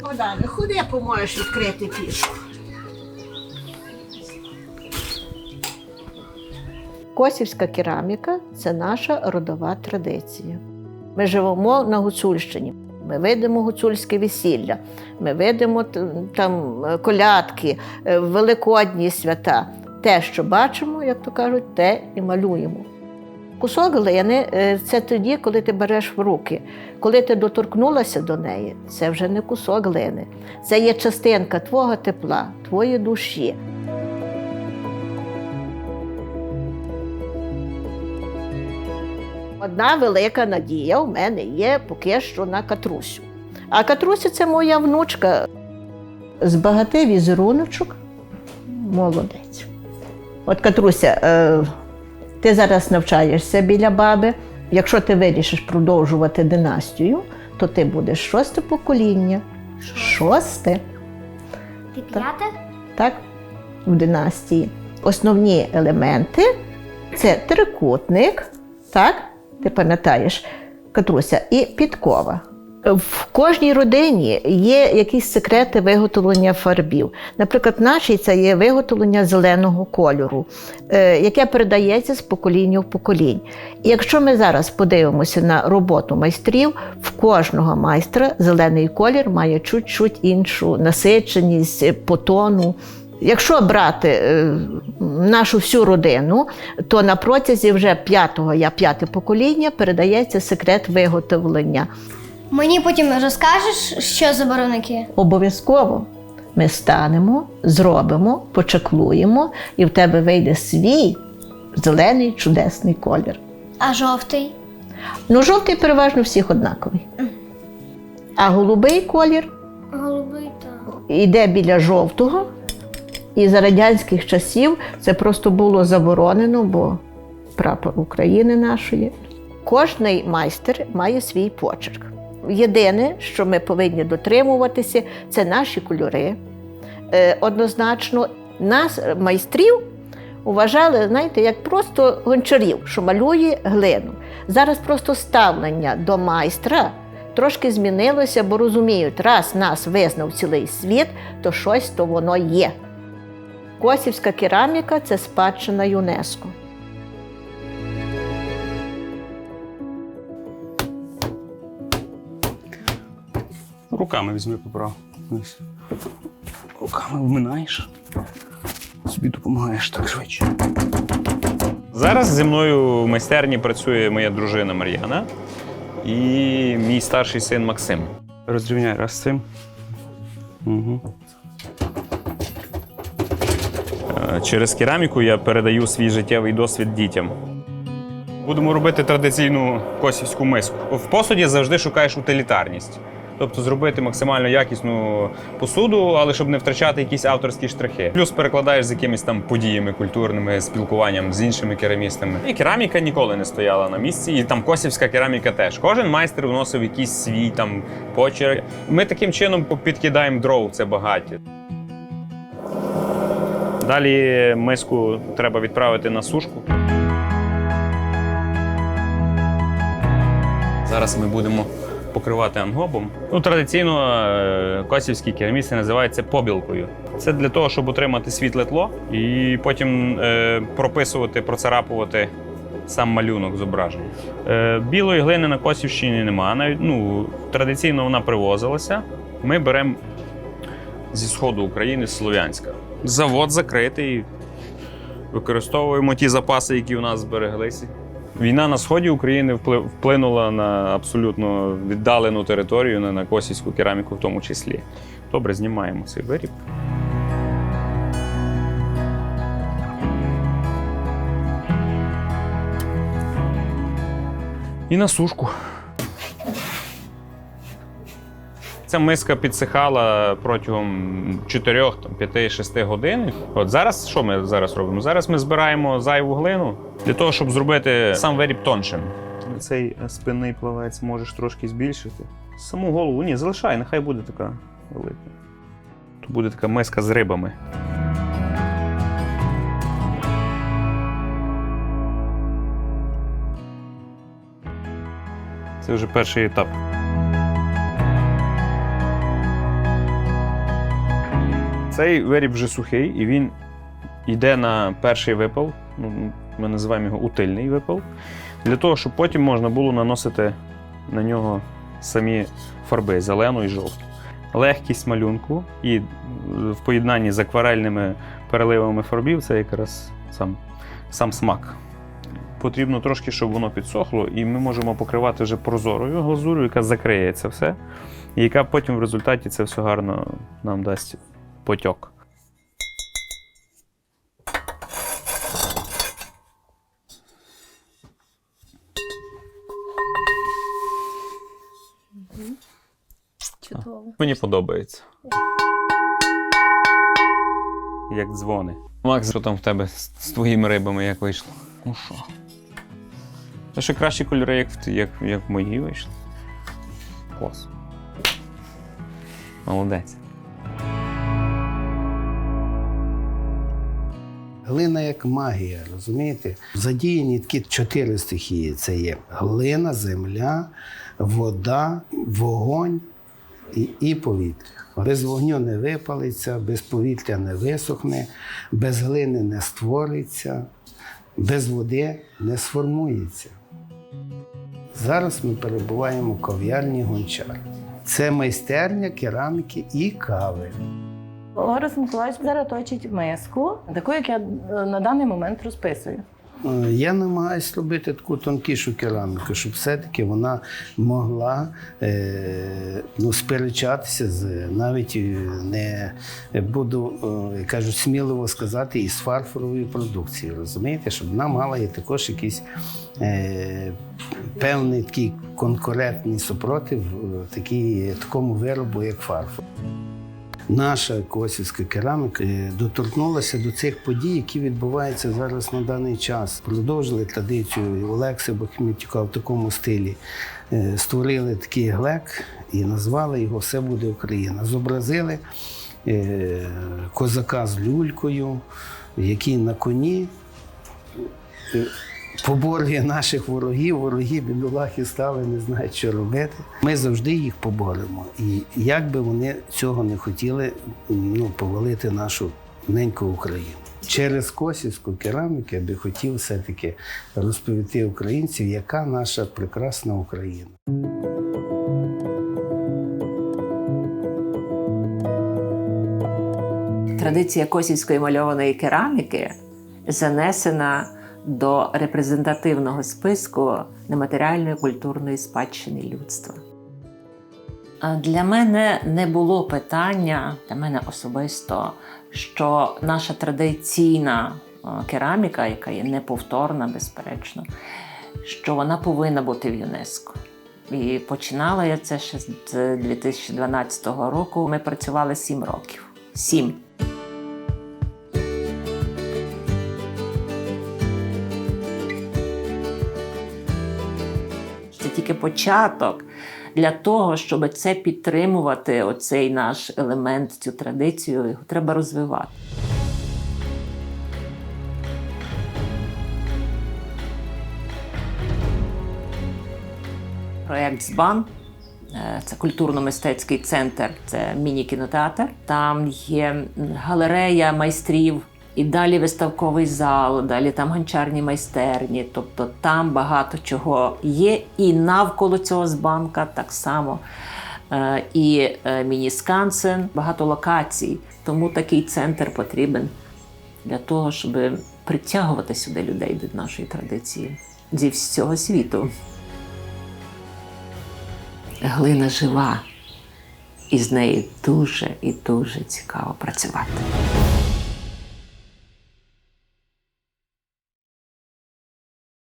Богдане, ходи, поможеш відкрити пічку. Косівська кераміка це наша родова традиція. Ми живемо на Гуцульщині. Ми видимо гуцульське весілля, ми видимо там е, колядки, е, великодні свята. Те, що бачимо, як то кажуть, те і малюємо. Кусок глини е, це тоді, коли ти береш в руки. Коли ти доторкнулася до неї, це вже не кусок глини. Це є частинка твого тепла, твоєї душі. Одна велика надія у мене є поки що на Катрусю. А Катруся це моя внучка. Збагати візеруночок. Молодець. От Катруся, е, ти зараз навчаєшся біля баби. Якщо ти вирішиш продовжувати династію, то ти будеш шосте покоління. Шосте, Ти п'ята? так, в династії. Основні елементи це трикутник, так? Ти пам'ятаєш, Катруся, і підкова. В кожній родині є якісь секрети виготовлення фарбів. Наприклад, в нашій це є виготовлення зеленого кольору, е, яке передається з покоління в поколінь. І якщо ми зараз подивимося на роботу майстрів, в кожного майстра зелений колір має чуть-чуть іншу насиченість е, по тону. Якщо брати е, нашу всю родину, то на протязі вже п'ятого, я п'яте покоління, передається секрет виготовлення. Мені потім розкажеш, що за барвники? Обов'язково ми станемо, зробимо, почаклуємо, і в тебе вийде свій зелений чудесний колір. А жовтий? Ну, жовтий переважно всіх однаковий. А голубий колір Голубий так. йде біля жовтого. І за радянських часів це просто було заборонено, бо прапор України нашої. Кожний майстер має свій почерк. Єдине, що ми повинні дотримуватися, це наші кольори. Е, однозначно, нас, майстрів, вважали, знаєте, як просто гончарів, що малює глину. Зараз просто ставлення до майстра трошки змінилося, бо розуміють, раз нас визнав цілий світ, то щось то воно є. Косівська кераміка це спадщина ЮНЕСКО. Руками візьми поправ. Руками вминаєш. Собі допомагаєш так швидше. Зараз зі мною в майстерні працює моя дружина Мар'яна і мій старший син Максим. Розрівняй раз з цим. Угу. Через кераміку я передаю свій життєвий досвід дітям. Будемо робити традиційну косівську миску. В посуді завжди шукаєш утилітарність. Тобто зробити максимально якісну посуду, але щоб не втрачати якісь авторські штрихи. Плюс перекладаєш з якимись там подіями культурними, спілкуванням з іншими керамістами. І кераміка ніколи не стояла на місці, і там косівська кераміка теж. Кожен майстер вносив якийсь свій там почерк. Ми таким чином підкидаємо дров це багаття. Далі миску треба відправити на сушку. Зараз ми будемо покривати ангобом. Ну, традиційно е, косівські керамісти називаються побілкою. Це для того, щоб отримати світле тло і потім е, прописувати, процарапувати сам малюнок зображення. Е, білої глини на Косівщині немає. Навіть ну, традиційно вона привозилася. Ми беремо зі сходу України Слов'янська. Завод закритий. Використовуємо ті запаси, які у нас збереглися. Війна на сході України вплинула на абсолютно віддалену територію, на, косівську кераміку в тому числі. Добре, знімаємо цей виріб. І на сушку. Ця миска підсихала протягом 4, 5, 6 годин. От зараз що ми зараз робимо? Зараз ми збираємо зайву глину для того, щоб зробити сам виріб тоншим. Цей спинний плавець можеш трошки збільшити. Саму голову ні, залишай, нехай буде така велика. буде така миска з рибами. Це вже перший етап. Цей виріб вже сухий, і він йде на перший випал. Ну, Ми називаємо його утильний випал. Для того, щоб потім можна було наносити на нього самі фарби зелену і жовту. Легкість малюнку і е, в поєднанні з акварельними переливами фарбів це якраз сам, сам смак. Потрібно трошки, щоб воно підсохло, і ми можемо покривати вже прозорою глазурю, яка закриє це все, і яка потім в результаті це все гарно нам дасть потьок. Чудово. Мені подобається. Як дзвони. Макс, що там в тебе з, з твоїми рибами як вийшло? Ну що? Це ще кращі кольори, як, в як, як в моїй вийшли. Клас. Молодець. Глина як магія, розумієте? Задіяні такі чотири стихії: це є глина, земля, вода, вогонь і, і повітря. Без вогню не випалиться, без повітря не висохне, без глини не створиться, без води не сформується. Зараз ми перебуваємо в кав'ярні гончар. Це майстерня кераміки і кави. Орес Миколаївич зараз точить миску, таку, як я е, на даний момент розписую. Е, Я намагаюся робити таку тонкішу кераміку, щоб все-таки вона могла е, ну, сперечатися з навіть не буду кажуть, сміливо сказати, із фарфорової продукції. Розумієте, щоб вона мала і також якийсь певний такий конкурентний супротив такій, такому виробу, як фарфор. Наша косівська кераміка е, доторкнулася до цих подій, які відбуваються зараз на даний час. Продовжили традицію Олекси Бахмітюка в такому стилі. Е, Створили такий глек і назвали його Все буде Україна. Зобразили е, козака з люлькою, який на коні поборює наших ворогів. Вороги бідолахи стали, не знають, що робити. Ми завжди їх поборемо. І як би вони цього не хотіли ну, повалити нашу неньку Україну. Через косівську кераміку я би хотів все-таки розповісти українців, яка наша прекрасна Україна. Традиція косівської мальованої кераміки занесена до репрезентативного списку нематеріальної культурної спадщини людства. Для мене не було питання, для мене особисто, що наша традиційна кераміка, яка є неповторна, безперечно, що вона повинна бути в ЮНЕСКО. І починала я це ще з 2012 року. Ми працювали сім років. Сім. Тільки початок для того, щоб це підтримувати, оцей наш елемент, цю традицію, його треба розвивати. Проєкт ЗБАН е, це культурно-мистецький центр, це міні-кінотеатр. Там є галерея майстрів. І далі виставковий зал, далі там гончарні майстерні. Тобто там багато чого є. І навколо цього збанка так само. Е, І е, міні-скансен, багато локацій. Тому такий центр потрібен для того, щоб притягувати сюди людей до нашої традиції зі всього світу. Глина жива, і з нею дуже і дуже цікаво працювати.